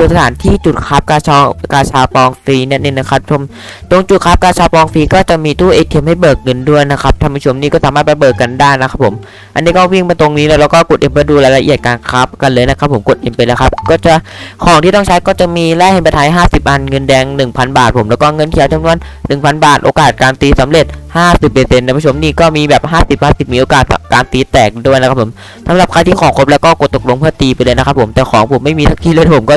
คือสถานที่จุดคับกาชากาชาปองฟรีนั่นเองนะครับชมตรงจุดคับกาชาปองฟรีก็จะมีตู้เอทีเอ็มให้เบิกเงินด้วยนะครับท่านผู้ชมนี่ก็สามารถไปเบิกกันได้นะครับผม อันนี้ก็วิ่งมาตรงนี้แล้วเราก็กดเอ็มไปดูรายละเอียดการครับกันเลยนะครับผมกดเอ็มไปแล้วครับก็จะของที่ต้องใช้ก็จะมีแร่เฮมเบอร์ไทย50 อันเงินแดง 1,000 บาท ผมแล้วก็เงินเขียวจำนวน 1,000 บาท โอกาสการตีสำเร็จ 50%นะผู้ชมนี่ก็มีแบบ 50 50มีโอกาสการตีแตกด้วยนะครับผมสำหรับใครที่ของครบแล้วก็กดตกลงเพื่อตีไปเลยนะครับผมแต่ของผมไม่มีสักทีเลยผมก็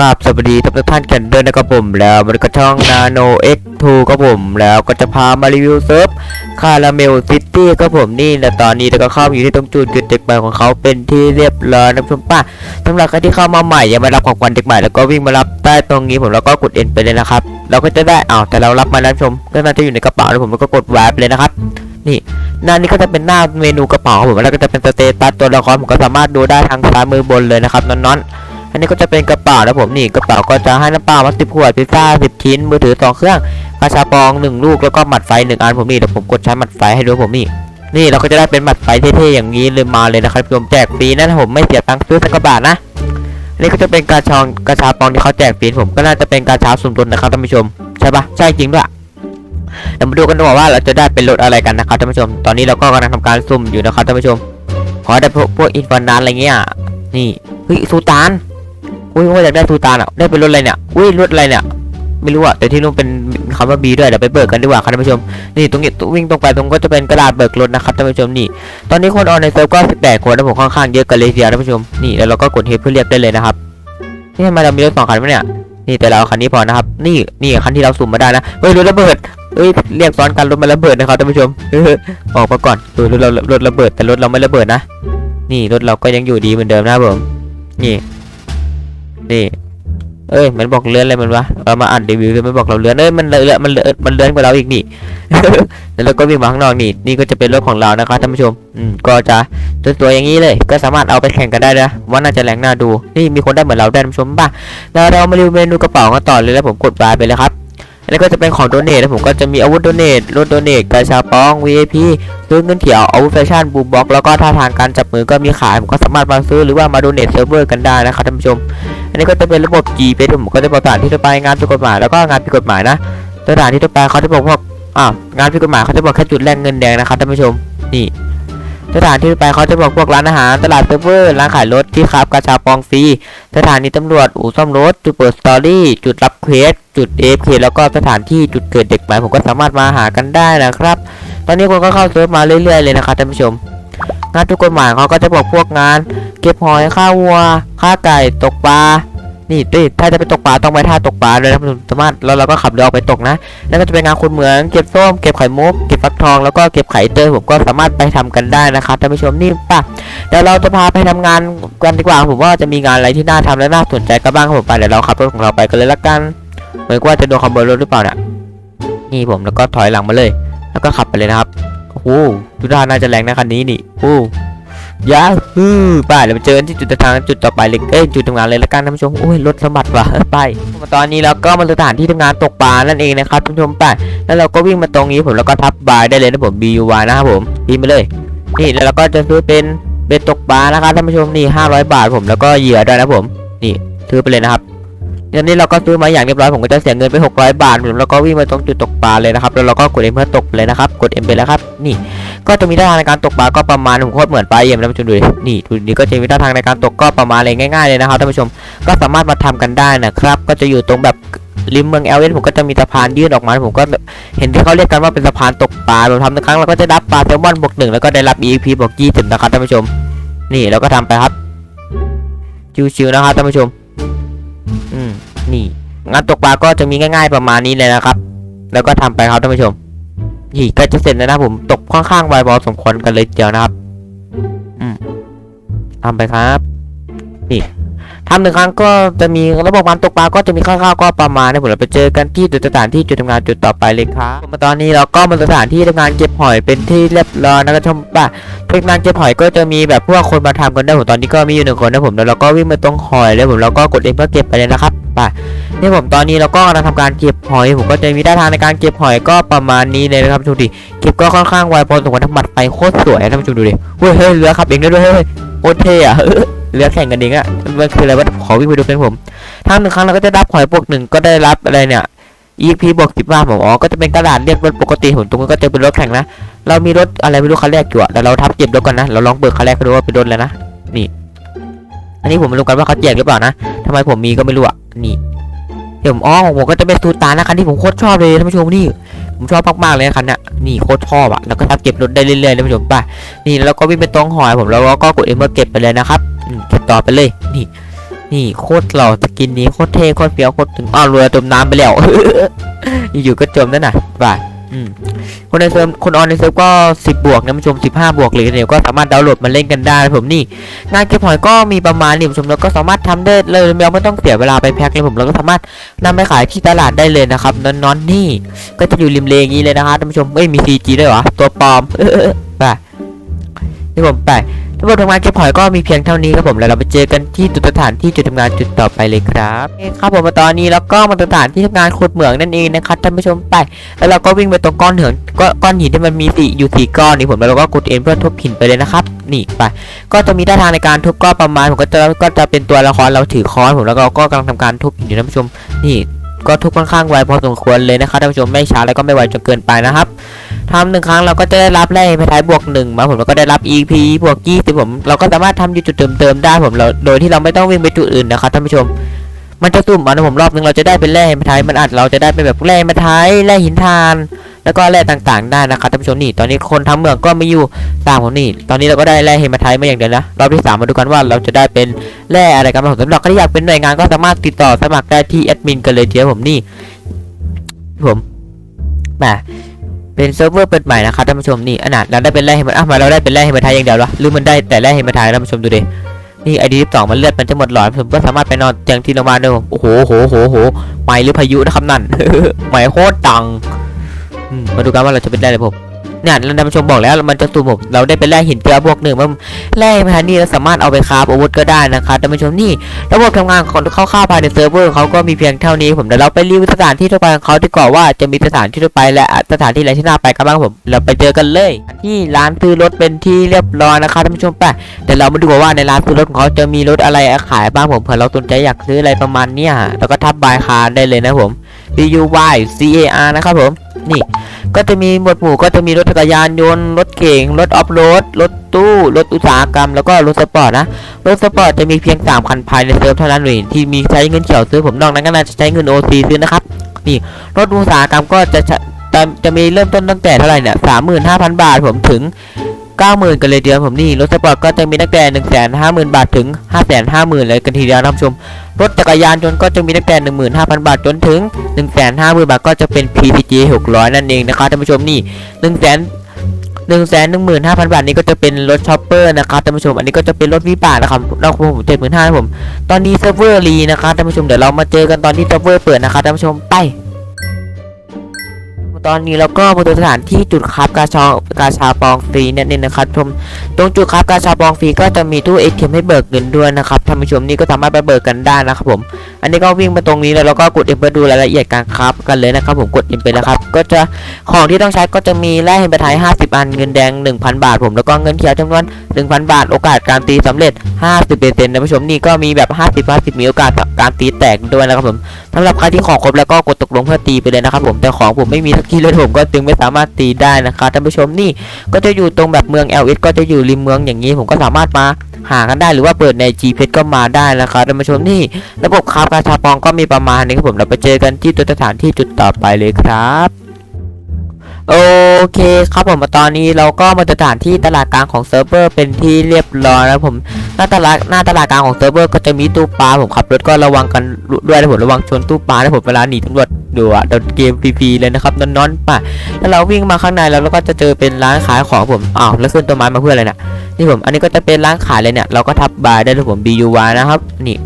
กับสวัสดีทุกท่านกันด้วยนะครับผมแล้วมันก็ช่อง Nano X2 ครับผมแล้วก็จะพามารีวิวเซิร์ฟคาราเมลซิตี้ครับผมนี่และตอนนี้เราก็เข้ามาอยู่ที่ตรงจุดจุดเด็กใหม่ของเขาเป็นที่เรียบร้อยนะคุณป้าสำหรับใครที่เข้ามาใหม่ยังไม่รับของขวัญเด็กใหม่แล้วก็วิ่งมารับใต้ตรงนี้ผมแล้วก็กดเอ็นไปเลยนะครับ เราก็จะได้อ้าวแต่เรารับมาแล้วชมก็น่าจะอยู่ในกระเป๋าแล้วผมแล้วก็กดวายไปเลยนะครับ นี่หน้านี้ก็จะเป็นหน้าเมนูกระเป๋าผมแล้วก็จะเป็นสเตตัสตัวละครผมก็สามารถดูได้ทางซ้ายมือบนเลยนะครับนอนๆอันนี้ก็จะเป็นกระเป๋าแล้วผมนี่กระเป๋าก็จะให้น้ำเปล่ามาสิบขวดพิซซ่าสิบชิ้นมือถือสองเครื่องกระชาปองหนึ่งลูกแล้วก็หมัดไฟหนึ่งอันผมนี่เดี๋ยวผมกดใช้หมัดไฟให้ดูผมนี่นี่เราก็จะได้เป็นหมัดไฟเท่ๆอย่างนี้เลยมาเลยนะครับผมแจกฟรีนะผมไม่เสียตังค์ซื้อสักกบาทนะอันนี่ก็จะเป็นกระชองกระชาปองที่เขาแจกฟรีผมก็น่าจะเป็นกระชาสุ่มตุนนะครับท่านผู้ชมใช่ปะใช่จริงด้วย เดี๋ยวมาดูกันดีกว่าว่าเราจะได้เป็นรถอะไรกันนะครับท่านผู้ชม ตอนนี้เราก็กำลังทำการสุ่มอยู่นะครับท่านผู้ชม ขอได้พวกพวกอินฟอนานอะไรเงี้ย นี่เฮ้ยซูตานอุ้ยว่าอยากได้ทูตานอะ ได้เป็นรถอะไรเนี่ย อุ้ยรถอะไรเนี่ย ไม่รู้อะ แต่ที่นู่นเป็นคำว่าบีด้วย เดี๋ยวไปเบิกกันดีกว่าครับท่านผู้ชม นี่ตรงนี้วิ่งตรงไปตรงก็จะเป็นกระดาษเบิกรถนะครับท่านผู้ชม นี่ ตอนนี้คนออนในเซิร์ฟก็18คนนะผมค่อนข้างเยอะกันเลยทีเดียวท่านผู้ชม นี่แล้วเราก็กดเฮดเพื่อเรียกได้เลยนะครับ นี่ทำไมเรามีรถสองคันวะเนี่ยนี่แต่เราคันนี้พอนะครับ นี่นี่คันที่เราสุ่มมาได้นะเฮ้ยรถระเบิด เฮ้ยเรียกซ้อนกันรถมันระเบิดนะครับท่านผู้ชมออกมาก่อนรถเรารถระเบิดแต่รถเราไม่ระเบิดนะนี่รถเราก็ยังอยู่ดีเหมือนเดิมนะผมนี่นี่เอ้ยมันบอกเลื่อนอะไรมันวะเรามาอ่านรีวิวเลยมันบอกเราเลื่อนเอ้ยมันเลื่อนมันเลื่อนมันเลื่อนกว่าเราอีกนี่แล้วเราก็วิ่งมาข้างนอกนี่นี่ก็จะเป็นรถของเรานะครับท่านผู้ชมอืมก็จะตัวๆอย่างนี้เลย ก็สามารถเอาไปแข่งกันได้นะว่าน่าจะแรงหน่าดูนี่มีคนได้เหมือนเราได้ท่านผู้ชมป่ะแล้วเรามารีวิวเมนูกระเป๋ากันต่อเลยแล้วผมกดบายไปเลยครับ อันนี้ก็จะเป็นของโดเนทแล้วผมก็จะมีอาวุธโดเนทรถโดเนทกระชาป้อง VIP ซื้อเงินเถียวอาวุธแฟชั่นบูบ็อกแล้วก็ท่าทางการจับมือก็มีขายผมก็สามารถมาซื้อหรือว่ามาโดเนทเซิร์ฟเวอร์กันได้นะครับท่านผู้ชม อันนี้ก็จะเป็นระบบ G เป็นผมก็จะประสานที่จะไปงานผิดกฎหมายแล้วก็งานผิดกฎหมายนะสถานที่จะไปเขาจะบอกพวกอ้างานผิดกฎหมายเขาจะบอกแค่จุดแลกเงินแดงนะครับท่านผู้ชมนี่ สถานที่ไปเขาจะบอกพวกร้านอาหาร ตลาดเซิร์ฟเวอร์ ร้านขายรถที่ครับกระชาปองฟรี สถานีตำรวจ อู่ซ่อมรถ จุดเปิดสตอรี่ จุดรับเควส จุดเอฟเคแล้วก็สถานที่จุดเกิดเด็กใหม่ผมก็สามารถมาหากันได้นะครับ ตอนนี้คนก็เข้าเซิร์ฟมาเรื่อยๆเลยนะครับท่านผู้ชม งานทุกกฎหมายเขาก็จะบอกพวกงาน เก็บหอย ฆ่าวัว ฆ่าไก่ ตกปลา นี่ด้วยถ้าจะไปตกปลาต้องไปท่าตกปลาด้วยนะคุณสามารถแล้วเราก็ขับเรือออกไปตกนะแล้วก็จะเป็นงานคนเหมืองเก็บส้มเก็บไข่มุกเก็บฟักทองแล้วก็เก็บไข่เตยผมก็สามารถไปทำกันได้นะครับท่านผู้ชมนี่ป่ะเดี๋ยวเราจะพาไปทำงานกันดีกว่าผมว่าจะมีงานอะไรที่น่าทำและน่าสนใจกันบ้างครับผมไปเดี๋ยวเราขับรถของเราไปกันเลยละกันเหมือนกับว่าจะโดนขโมยรถหรือเปล่าเนี่ยนี่ผมแล้วก็ถอยหลังมาเลย แล้วก็ขับไปเลยนะครับโอ้โหดูท่าน่าจะแรงนะคันนี้นี่โอ้ ยาฮูไปเดี๋ยวเจอกันที่จุดทางจุดต่อไปเลยเอ้ยจุดทำงานเลยละกันท่านผู้ชมโอ้ยรถสะบัดว่ะไปตอนนี้เราก็มาสถานที่ทำงานตกปลานั่นเองนะครับท่านผู้ชมไปแล้วเราก็วิ่งมาตรงนี้ผมแล้วก็ทับบายได้เลยนะผม B U Y นะครับผมพิมพ์ไปเลยนี่แล้วเราก็จะซื้อเป็นเบ็ดตกปลานะครับท่านผู้ชมนี่500 บาทผมแล้วก็เหยื่อด้วยนะผมนี่ซื้อไปเลยนะครับตอนนี้เราก็ซื้อมาอย่างเรียบร้อยผมก็จะเสียเงินไป 600 บาทผมแล้วก็วิ่งมาตรงจุดตกปลาเลยนะครับแล้วเราก็กด M เพื่อตกเลยนะครับกด M ไปแล้วครับนี่ ก็จะมีท่าทางในการตกปลาก็ประมาณผมโคตรเหมือนปลาเยี่ยมนะท่านผู้ชมดูดินี่ดูนี่ก็จะมีท่าทางในการตกก็ประมาณอะไรง่ายๆเลยนะครับท่านผู้ชมก็สามารถมาทำกันได้นะครับ ก็จะอยู่ตรงแบบริมเมืองเอลเวนผมก็จะมีสะพานยื่นออกมา ผมก็เห็นที่เขาเรียกกันว่าเป็นสะพานตกปลาเราทำทุกครั้งเราก็จะรับปลาแซลมอนบวกหนึ่งแล้วก็ได้รับ EP บวกยี่สิบนะครับท่านผู้ชม นี่เราก็ทำไปครับชิวๆนะครับท่านผู้ชม อืมนี่งานตกปลาก็จะมีง่าย ๆประมาณนี้เลยนะครับ แล้วก็ทำไปครับท่านผู้ชม นี่ก็จะเสร็จแล้วนะผมตกค่อนข้างไวพอสมควรกันเลยเดียวนะครับ อืมทำไปครับ นี่ ทำหนึ่งครั้งก็จะมีระบบการตกปลาก็จะมีคร่าวๆก็ประมาณนะผมเราไปเจอกันที่จุดสถานที่จุดทำงานจุดต่อไปเลยครับมาตอนนี้เราก็มาสถานที่ทำงานเก็บหอยเป็นที่เรียบร้อยนะครับชมป่ะทำงานเก็บหอยก็จะมีแบบพวกคนมาทำกันได้ผมตอนนี้ก็มีอยู่หนึ่งคนนะผมแล้วเราก็วิ่งมาตรงหอยแล้วผมเราก็กดเองเพื่อเก็บไปเลยนะครับป่ะนี่ผมตอนนี้เราก็กำลังทำการเก็บหอยผมก็จะมีด้านทางในการเก็บหอยก็ประมาณนี้เลยนะครับดูดิเก็บก็ค่อนข้างไวพอสมควรทำบัตรไปโคตรสวยนะท่านผู้ชมดูดิเฮ้ยเฮ้ยเรือขับเองได้ด้วยเฮ้ยโคตรเท่อะ เรือแข่งกันเองอะมันคืออะไรวะขอวิ่งไปดูเป็นผมทางหนึ่งครั้งเราก็จะรับหอยบวกหนึ่งก็ได้รับอะไรเนี่ย EP บวกสิบห้าผมอ๋อก็จะเป็นกระดาษเรียกรถปกติผมตรงนั้นก็จะเป็นรถแข่งนะ เรามีรถอะไรไม่รู้คันแรกอยู่อะแต่เราทับเก็บรถก่อนนะ เราลองเบิกคันแรกก็ดูว่าเป็นรถแล้วนะ นี่ อันนี้ผมไม่รู้กันว่าเขาแจกหรือเปล่านะทำไมผมมีก็ไม่รู้อะนี่ เดี๋ยวอ๋อของผมก็จะเป็นตูตานะคันที่ผมโคตรชอบเลยท่านผู้ชมนี่ ผมชอบมากๆเลยนะคันเนี้ยนี่โคตรชอบอะแล้วก็ทับเก็บรถได้เรื่อยๆท่านผู้ชมไป่ะนี่แล้วก็วิ่งไปตรงหอยผมแล้วก็กดเอ็มเบอร์เก็บไปเลยนะครับเก็บต่อไปเลยนี่ นี่โคตรหล่อสกินนี้โคตรเท่โคตรเฟี้ยวโคตรถึงอ้าวเรือจมน้ำไปแล้วอยู่ๆก็จมนั่นน่ะป่ะอืม คนในเซิร์ฟคนออนในเซิร์ฟก็ 10 บวกนะผู้ชม 15 บวกหรือเดี๋ยวก็สามารถดาวน์โหลดมาเล่นกันได้นะผมนี่งานเก็บหอยก็มีประมาณนี่ผู้ชมแล้วก็สามารถทำได้เลยเราไม่ต้องเสียเวลาไปแพ็คเลยผมเราก็สามารถนำไปขายที่ตลาดได้เลยนะครับนอนๆนี่ก็จะอยู่ริมเลงนี้เลยนะครับท่านผู้ชมเอ้ยมี CG ด้วยเหรอตัวปลอมไปนี่ผมไป ระบบทำงานเก็บหอยก็มีเพียงเท่านี้ครับผมแล้วเราไปเจอกันที่จุดสถานที่จุดทำงานจุดต่อไปเลยครับครับผมมาตอนนี้แล้วก็มาสถานที่ทำงานขุดเหมืองนั่นเองนะครับท่านผู้ชมไป แล้วเราก็วิ่งไปตรงก้อนหินก,ก้อนหินที่มันมีสี่อยู่สี่ก้อนนี่ผมแล้วเราก็กดเอ็นเพื่อทุบหินไปเลยนะครับนี่ไป ก็จะมีท่าทางในการทุบก็ประมาณผมก็จะก็จะเป็นตัวละครเราถือค้อนผมแล้วก็ก็กำลังทำการทุบหินอยู่ท่านผู้ชมนี่ ก็ทุบค่อนข้างไวพอสมควรเลยนะครับท่านผู้ชมไม่ช้าแล้วก็ไม่ไวจนเกินไปนะครับทำหนึ่งครั้งเราก็จะได้รับแร่ไปท้ายบวกหนึ่งมาผมแล้วก็ได้รับ EP บวกยี่สิบผมเราก็สามารถทำอยู่จุดเติมๆได้ผมเราโดยที่เราไม่ต้องวิ่งไปจุดอื่นนะครับท่านผู้ชมมันจะตุ่มมานะผมรอบนึงเราจะได้เป็นแร่ไปท้ายมันอาจเราจะได้เป็นแบบแร่ไปท้ายแร่หินทาน แล้วก็แร่ต่างๆได้นะครับท่านผู้ชมนี่ตอนนี้คนทำเมืองก็ไม่อยู่ตามผมนี่ ตอนนี้เราก็ได้แร่เฮมาไทยมาอย่างเดียวนะรอบที่สามมาดูกันว่าเราจะได้เป็นแร่อะไรกันบ้างสำหรับใครที่อยากเป็นหน่วยงานก็สามารถติดต่อสมัครได้ที่แอดมินกันเลยทีเดียวผมนี่ผมแหมเป็นเซิร์ฟเวอร์เปิดใหม่นะครับท่านผู้ชมนี่อันนั้นเราได้เป็นแร่เฮมาอะมาเราได้เป็นแร่เฮมาไทยอย่างเดียวหรอหรือมันได้แต่แร่เฮมาไทยท่านผู้ชมดูดินี่ไอดีสองมันเลือดมันจะหมดหลอดผมก็สามารถไปนอนเตียงที่โรงพยาบาลได้ผมโอ้โหโหโหโหไหมหรือพายุนะครับนั่นไหมโคตรดังอื มาดูกันว่าเราจะเป็นได้เลยผมเนี่ยเราท่านผู้ชมบอกแล้วมันจะสุ่มผมเราได้เป็นแร่หินเกลือบวกหนึ่งมันแร่พานี่เราสามารถเอาไปคราฟอาวุธก็ได้นะครับท่านผู้ชมนี่ระบบทำงานของเขาข้าภายในเซิร์ฟเวอร์เขาก็มีเพียงเท่านี้ผมเดี๋ยวเราไปรีวิวสถานที่ทั่วไปของเขาดีกว่าว่าจะมีสถานที่ทั่วไปและสถานที่อะไรที่น่าไปกันบ้างผมเราไปเจอกันเลยที่ร้านซื้อรถเป็นที่เรียบร้อยนะครับท่านผู้ชมไปเดี๋ยวเรามาดูว่าในร้านซื้อรถของเขาจะมีรถอะไรขายบ้างผมเผื่อเราสนใจอยากซื้ออะไรประมาณเนี้ยแล้วก็ทับบายคาร์ได้เลยนะผม B U Y C A R นะครับผม นี่ ก็จะมีหมวดหมู่ก็จะมีรถจักรยานยนต์ รถเก๋ง รถออฟโรด รถตู้ รถอุตสาหกรรม แล้วก็รถสปอร์ตนะ รถสปอร์ตจะมีเพียง 3 คันภายในเซิร์ฟเท่านั้นเลยที่มีใช้เงินเขียวซื้อผมนอกนั้นก็น่าจะใช้เงิน OC ซื้อนะครับ นี่ รถอุตสาหกรรมก็จะจะจะจะมีเริ่มต้นตั้งแต่เท่าไหร่เนี่ยสามหมื่นห้าพันบาทผมถึง เก้าหมื่นกันเลยเดียวผมนี่ รถสปอร์ตก็จะมีตั้งแต่หนึ่งแสนห้าหมื่นบาทถึงห้าแสนห้าหมื่นเลยกันทีเดียวท่านผู้ชม รถจักรยานยนต์ก็จะมีตั้งแต่ 15,000 บาทจนถึง 150,000 บาทก็จะเป็น PCG 600 นั่นเองนะครับท่านผู้ชมนี่1 0 0 0 0 1 1 5 0 0 0 บาทนี้ก็จะเป็นรถช็อปเปอร์นะครับท่านผู้ชม อันนี้ก็จะเป็นรถวิบากนะครับเราผมเจ็ดหมื่นห้าผม ตอนนี้เซิร์ฟเวอร์รีนะครับท่านผู้ชม เดี๋ยวเรามาเจอกันตอนที่เซิร์ฟเวอร์เปิดนะครับท่านผู้ชม ไป ตอนนี้เราก็มาดูสถานที่จุดคับกาชากาชาปองฟรีนั่นเองนะครับชมตรงจุดคับกาชาปองฟรีก็จะมีตู้ ATM ให้เบิกเงินด้วยนะครับท่านผู้ชมนี่ก็สามารถไปเบิกกันได้นะครับผม อันนี้ก็วิ่งมาตรงนี้แล้วเราก็กด M เพื่อดูรายละเอียดการครับกันเลยนะครับผมกด M ไปแล้วครับก็จะของที่ต้องใช้ก็จะมีแร่เฮมเบอร์ไทย50 อันเงินแดง 1,000 บาท ผมแล้วก็เงินเขียวจำนวน 1,000 บาท โอกาสการตีสำเร็จ 50%นะผู้ชมนี่ก็มีแบบ 50 50มีโอกาสการตีแตกด้วยนะครับผมสำหรับใครที่ของครบแล้วก็กดตกลงเพื่อตีไปเลยนะครับผมแต่ของผมไม่มีสักทีเลยผมก็จึงไม่สามารถตีได้นะครับท่านผู้ชมนี่ก็จะอยู่ตรงแบบเมือง LS ก็จะอยู่ริมเมืองอย่างนี้ผมก็สามารถมา หากันได้หรือว่าเปิดใน G p ก็มาได้นะครับท่านผู้ชมนี่ ระบบคาบกาชาปองก็มีประมาณนี้ครับผมเราไปเจอกันที่ตัวสถานที่จุดต่อไปเลยครับ โอ เคครับผมมาตอนนี้เราก็มาสถานที่ตลาดกลางของเซิร์ฟเวอร์เป็นที่เรียบร้อยแล้วผมหน้าตลาดหน้าตลาดกลางของเซิร์ฟเวอร์ก็จะมีตู้ปลาผมขับรถก็ระวังกันด้วยนะผมระวังชนตู้ปลานะผมเวลาหนีตำรวจดูอะโดนเกมฟรีๆเลยนะครับนอนๆป่ะแล้วเราวิ่งมาข้างในแล้วเราก็จะเจอเป็นร้านขายของผมอ้าวแล้วขึ้นต้นไม้มาเพื่ออะไรเนี่ยนี่ผมอันนี้ก็จะเป็นร้านขายเลยเนี่ยเราก็ทับบายได้เลยผม BUY นะครับนี่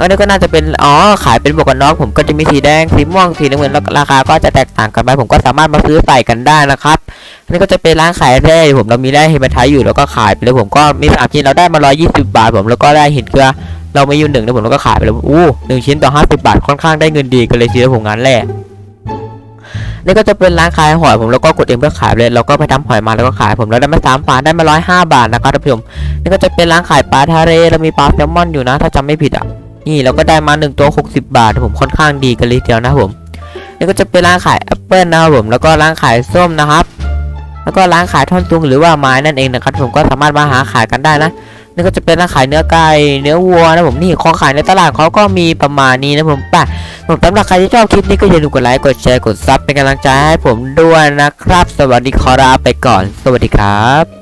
แล้วนี่ก็น่าจะเป็นอ๋อขายเป็นหมวกกันน็อกผมก็จะมีสีแดงสีม่วงสีน้ำเงินแล้วราคาก็จะแตกต่างกันไปผมก็สามารถมาซื้อใส่กันได้นะครับอันนี่ก็จะเป็นร้านขายแร่ผมเรามีแร่เฮมาไทอยู่แล้วก็ขายไปเลยผมก็มีสามชิ้นเราได้มา 120 บาท ผมแล้วก็ได้หินเกลือเราไม่อยู่หนึ่งนะผมแล้วก็ขายไปเลยอู้หนึ่งชิ้นต่อ 50 บาทค่อนข้างได้เงินดีกันเลยทีเดียวผมงานแร่นี่ก็จะเป็นร้านขายหอยผมแล้วก็กดเองเพื่อขายเลยเราก็ไปทำหอยมาแล้วก็ขายผมแล้วได้มาสามฝาได้มา105บาทนะครับท่านผู้ชมนี่ก็จะเป็นร้านขายปลาทะเลแล้วมีปลาแซลมอนอยู่นะ ถ้าจำไม่ผิดอะ นี่เราก็ได้มา1ตัว 60 บาทผมค่อนข้างดีกันเลยเดียวนะผมนี่ก็จะเป็นร้านขายแอปเปิลนะครับผมแล้วก็ร้านขายส้มนะครับ แล้วก็ร้านขายท่อนซุงหรือว่าไม้นั่นเองนะครับผมก็สามารถมาหาขายกันได้นะนี่ก็จะเป็นร้านขายเนื้อไก่เนื้อวัวนะผมนี่ของขายในตลาดเขาก็มีประมาณนี้นะผมป่ะผมสำหรับใครที่ชอบคลิปนี้ก็อย่าลืมกดไลค์กดแชร์กดซับเป็นกำลังใจให้ผมด้วยนะครับ สวัสดีครับไปก่อน สวัสดีครับ